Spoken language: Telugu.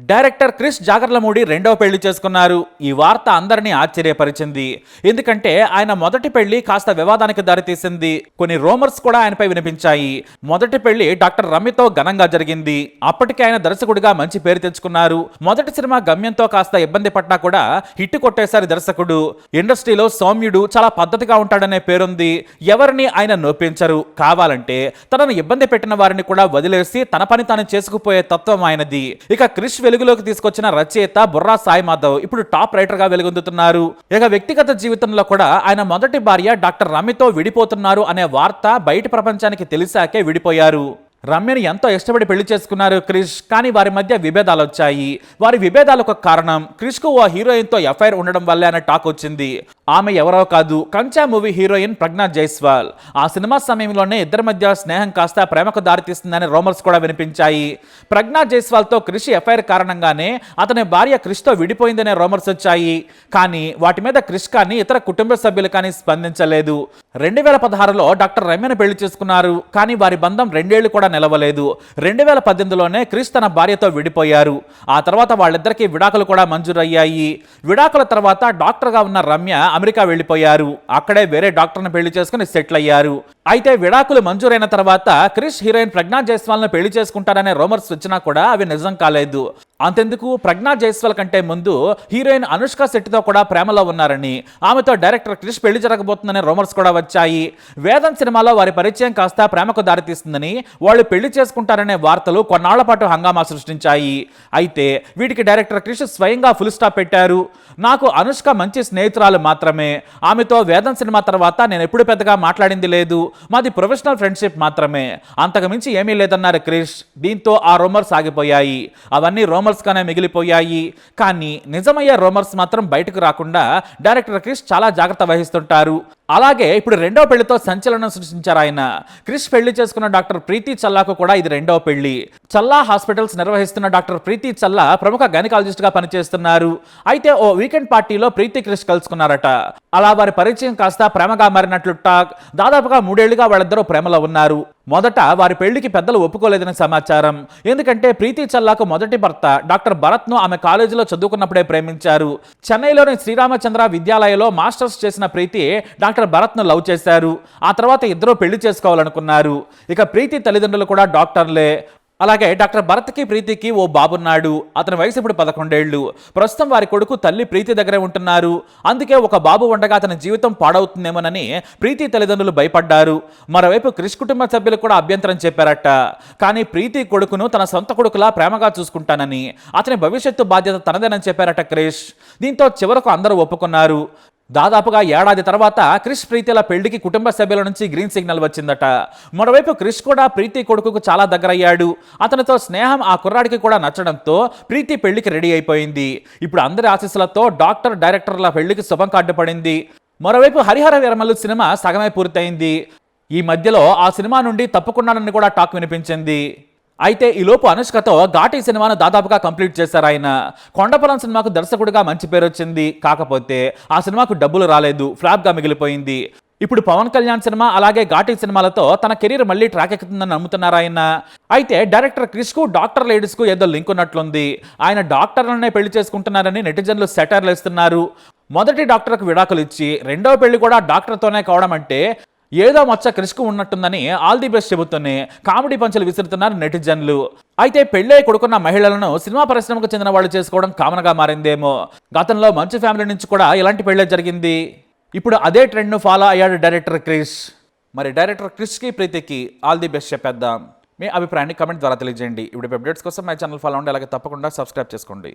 డైరెక్టర్ క్రిష్ జాగర్లమూడి రెండవ పెళ్ళి చేసుకున్నారు. ఈ వార్త అందరినీ ఆశ్చర్యపరిచింది. ఎందుకంటే ఆయన మొదటి పెళ్ళి కాస్త వివాదానికి దారితీసింది. కొన్ని రోమర్స్ కూడా ఆయనపై వినిపించాయి. మొదటి పెళ్ళి డాక్టర్ రమ్యతో ఘనంగా జరిగింది. అప్పటికే ఆయన దర్శకుడిగా మంచి పేరు తెచ్చుకున్నారు. మొదటి సినిమా గమ్యంతో కాస్త ఇబ్బంది పడ్డా కూడా హిట్ కొట్టేశారు దర్శకుడు. ఇండస్ట్రీలో సౌమ్యుడు చాలా పద్ధతిగా ఉంటాడనే పేరుంది. ఎవరిని ఆయన నొప్పించరు. కావాలంటే తనను ఇబ్బంది పెట్టిన వారిని కూడా వదిలేసి తన పని తాను చేసుకుపోయే తత్వం ఆయనది. ఇక క్రిష్ వెలుగులోకి తీసుకొచ్చిన రచయిత బుర్రా సాయి మాధవ్ ఇప్పుడు టాప్ రైటర్గా వెలుగొందుతున్నారు. ఇక వ్యక్తిగత జీవితంలో కూడా ఆయన మొదటి భార్య డాక్టర్ రమితో విడిపోతున్నారు అనే వార్త బయట ప్రపంచానికి తెలిసాకే విడిపోయారు. రమ్యని ఎంతో ఇష్టపడి పెళ్ళి చేసుకున్నారు క్రిష్ కానీ వారి మధ్య విభేదాలు వచ్చాయి వారి విభేదాలకు కారణం క్రిష్కు ఓ హీరోయిన్తో ఎఫ్ఐఆర్ ఉండడం వల్లే అనే టాక్ వచ్చింది. ఆమె ఎవరో కాదు కంచా మూవీ హీరోయిన్ ప్రజ్ఞా జైస్వాల్. ఆ సినిమా సమయంలోనే ఇద్దరి మధ్య స్నేహం కాస్త ప్రేమకు దారితీస్తుందని రోమర్స్ కూడా వినిపించాయి. ప్రజ్ఞా జైస్వాల్తో క్రిష్ ఎఫ్ఐఆర్ కారణంగానే అతని భార్య క్రిష్తో విడిపోయిందనే రోమర్స్ వచ్చాయి. కానీ వాటి మీద క్రిష్ కానీ ఇతర కుటుంబ సభ్యులు కానీ స్పందించలేదు. రెండు వేల పదహారులో డాక్టర్ రమ్యను పెళ్ళి చేసుకున్నారు. కానీ వారి బంధం రెండేళ్ళు కూడా నిలవలేదు. రెండు వేల పద్దెనిమిదిలోనే క్రిష్ తన భార్యతో విడిపోయారు. ఆ తర్వాత వాళ్ళిద్దరికీ విడాకులు కూడా మంజూరయ్యాయి. విడాకుల తర్వాత డాక్టర్గా ఉన్న రమ్య అమెరికా వెళ్ళిపోయారు. అక్కడే వేరే డాక్టర్ని పెళ్ళి చేసుకుని సెటిల్ అయ్యారు అయితే విడాకులు మంజూరైన తర్వాత క్రిష్ హీరోయిన్ ప్రజ్ఞా జైస్వాల్ను పెళ్ళి చేసుకుంటారనే రోమర్స్ వచ్చినా కూడా అవి నిజం కాలేదు. అంతెందుకు ప్రజ్ఞా జైస్వాల్ కంటే ముందు హీరోయిన్ అనుష్క శెట్టితో కూడా ప్రేమలో ఉన్నారని ఆమెతో డైరెక్టర్ క్రిష్ పెళ్ళి జరగబోతుందనే రూమర్స్ కూడా వచ్చాయి. వేదం సినిమాలో వారి పరిచయం కాస్త ప్రేమకు దారితీస్తుందని వాళ్ళు పెళ్ళి చేసుకుంటారనే వార్తలు కొన్నాళ్ళ పాటు హంగామా సృష్టించాయి. అయితే వీటికి డైరెక్టర్ క్రిష్ స్వయంగా ఫుల్ స్టాప్ పెట్టారు. నాకు అనుష్క మంచి స్నేహితురాలు మాత్రమే. ఆమెతో వేదం సినిమా తర్వాత నేను ఎప్పుడు పెద్దగా మాట్లాడింది లేదు. మాది ప్రొఫెషనల్ ఫ్రెండ్షిప్ మాత్రమే. అంతకు మించి ఏమీ లేదన్నారు క్రిష్. దీంతో ఆ రూమర్స్ ఆగిపోయాయి. అవన్నీ రూమర్ రూమర్స్గానే మిగిలిపోయాయి. కానీ నిజమయ్యే రోమర్స్ మాత్రం బయటకు రాకుండా డైరెక్టర్ క్రిష్ చాలా జాగ్రత్త వహిస్తుంటారు. అలాగే ఇప్పుడు రెండో పెళ్ళితో సంచలనం సృష్టించారు ఆయన. క్రిష్ పెళ్ళి చేసుకున్న డాక్టర్ ప్రీతి చల్లాకు కూడా ఇది రెండో పెళ్ళి. చల్లా హాస్పిటల్స్ నిర్వహిస్తున్న డాక్టర్ ప్రీతి చల్లా ప్రముఖ గైనకాలజిస్ట్గా పనిచేస్తున్నారు. అయితే ఓ వీకెండ్ పార్టీలో ప్రీతి క్రిష్ కలుసుకున్నారట. అలా వారి పరిచయం కాస్త ప్రేమగా మారినట్లు టాక్. దాదాపుగా మూడేళ్ళుగా వాళ్ళిద్దరూ ప్రేమలో ఉన్నారు. మొదట వారి పెళ్ళికి పెద్దలు ఒప్పుకోలేదని సమాచారం. ఎందుకంటే ప్రీతి చల్లాకు మొదటి భర్త డాక్టర్ భరత్ను ఆమె కాలేజీలో చదువుకున్నప్పుడే ప్రేమించారు. చెన్నైలోని శ్రీరామచంద్ర విద్యాలయలో మాస్టర్స్ చేసిన ప్రీతి డాక్టర్ భరత్ను లవ్ చేశారు. ఆ తర్వాత ఇద్దరు పెళ్ళి చేసుకోవాలనుకున్నారు. ఇక ప్రీతి తల్లిదండ్రులు కూడా డాక్టర్లే. అలాగే డాక్టర్ భరత్కి ప్రీతికి ఓ బాబున్నాడు. అతని వయసు ఇప్పుడు పదకొండేళ్ళు ప్రస్తుతం వారి కొడుకు తల్లి ప్రీతి దగ్గరే ఉంటున్నారు. అందుకే ఒక బాబు ఉండగా అతని జీవితం పాడవుతుందేమోనని ప్రీతి తల్లిదండ్రులు భయపడ్డారు. మరోవైపు క్రిష్ కుటుంబ సభ్యులు కూడా అభ్యంతరం చెప్పారట. కానీ ప్రీతి కొడుకును తన సొంత కొడుకులా ప్రేమగా చూసుకుంటానని అతని భవిష్యత్తు బాధ్యత తనదేనని చెప్పారట క్రిష్. దీంతో చివరకు అందరూ ఒప్పుకున్నారు. దాదాపుగా ఏడాది తర్వాత క్రిష్ ప్రీతిల పెళ్ళికి కుటుంబ సభ్యుల నుంచి గ్రీన్ సిగ్నల్ వచ్చిందట. మరోవైపు క్రిష్ కూడా ప్రీతి కొడుకుకు చాలా దగ్గరయ్యాడు. అతనితో స్నేహం ఆ కుర్రాడికి కూడా నచ్చడంతో ప్రీతి పెళ్ళికి రెడీ అయిపోయింది. ఇప్పుడు అందరి ఆశీస్సులతో డాక్టర్ డైరెక్టర్ల పెళ్ళికి శుభం కార్డు పడింది. మరోవైపు హరిహర వీరమల్లు సినిమా సగమే పూర్తయింది. ఈ మధ్యలో ఆ సినిమా నుండి తప్పుకున్నానని కూడా టాక్ వినిపించింది. అయితే ఈ లోపు అనుష్కతో ఘాటి సినిమాను దాదాపుగా కంప్లీట్ చేశారు ఆయన. కొండపొలం సినిమాకు దర్శకుడిగా మంచి పేరు వచ్చింది. కాకపోతే ఆ సినిమాకు డబ్బులు రాలేదు. ఫ్లాప్గా మిగిలిపోయింది. ఇప్పుడు పవన్ కళ్యాణ్ సినిమా అలాగే ఘాటి సినిమాలతో తన కెరీర్ మళ్ళీ ట్రాక్ ఎక్కుతుందని నమ్ముతున్నారు ఆయన. అయితే డైరెక్టర్ క్రిష్కు డాక్టర్ లేడీస్కు ఏదో లింక్ ఉన్నట్లుంది. ఆయన డాక్టర్లనే పెళ్ళి చేసుకుంటున్నారని నెటిజన్లు సెటర్లు ఇస్తున్నారు మొదటి డాక్టర్కు విడాకులు ఇచ్చి రెండో పెళ్ళి కూడా డాక్టర్తోనే కావడం అంటే ఏదో మచ్చ క్రిష్కు ఉన్నట్టుందని ఆల్ ది బెస్ట్ చెబుతూనే కామెడీ పంచులు విసురుతున్నారు నెటిజన్లు. అయితే పెళ్ళై కొడుకున్న మహిళలను సినిమా పరిశ్రమకు చెందిన వాళ్ళు చేసుకోవడం కామన్గా మారిందేమో. గతంలో మంచి ఫ్యామిలీ నుంచి కూడా ఇలాంటి పెళ్ళే జరిగింది. ఇప్పుడు అదే ట్రెండ్ను ఫాలో అయ్యాడు డైరెక్టర్ క్రిష్ మరి డైరెక్టర్ క్రిష్కి ప్రీతికి ఆల్ ది బెస్ట్ చెప్పేద్దాం. మీ అభిప్రాయాన్ని కమెంట్ ద్వారా తెలియజేయండి. ఇప్పుడు అప్డేట్స్ కోసం మై ఛానల్ ఫాలో అవ్వండి. అలాగే తప్పకుండా సబ్స్క్రైబ్ చేసుకోండి.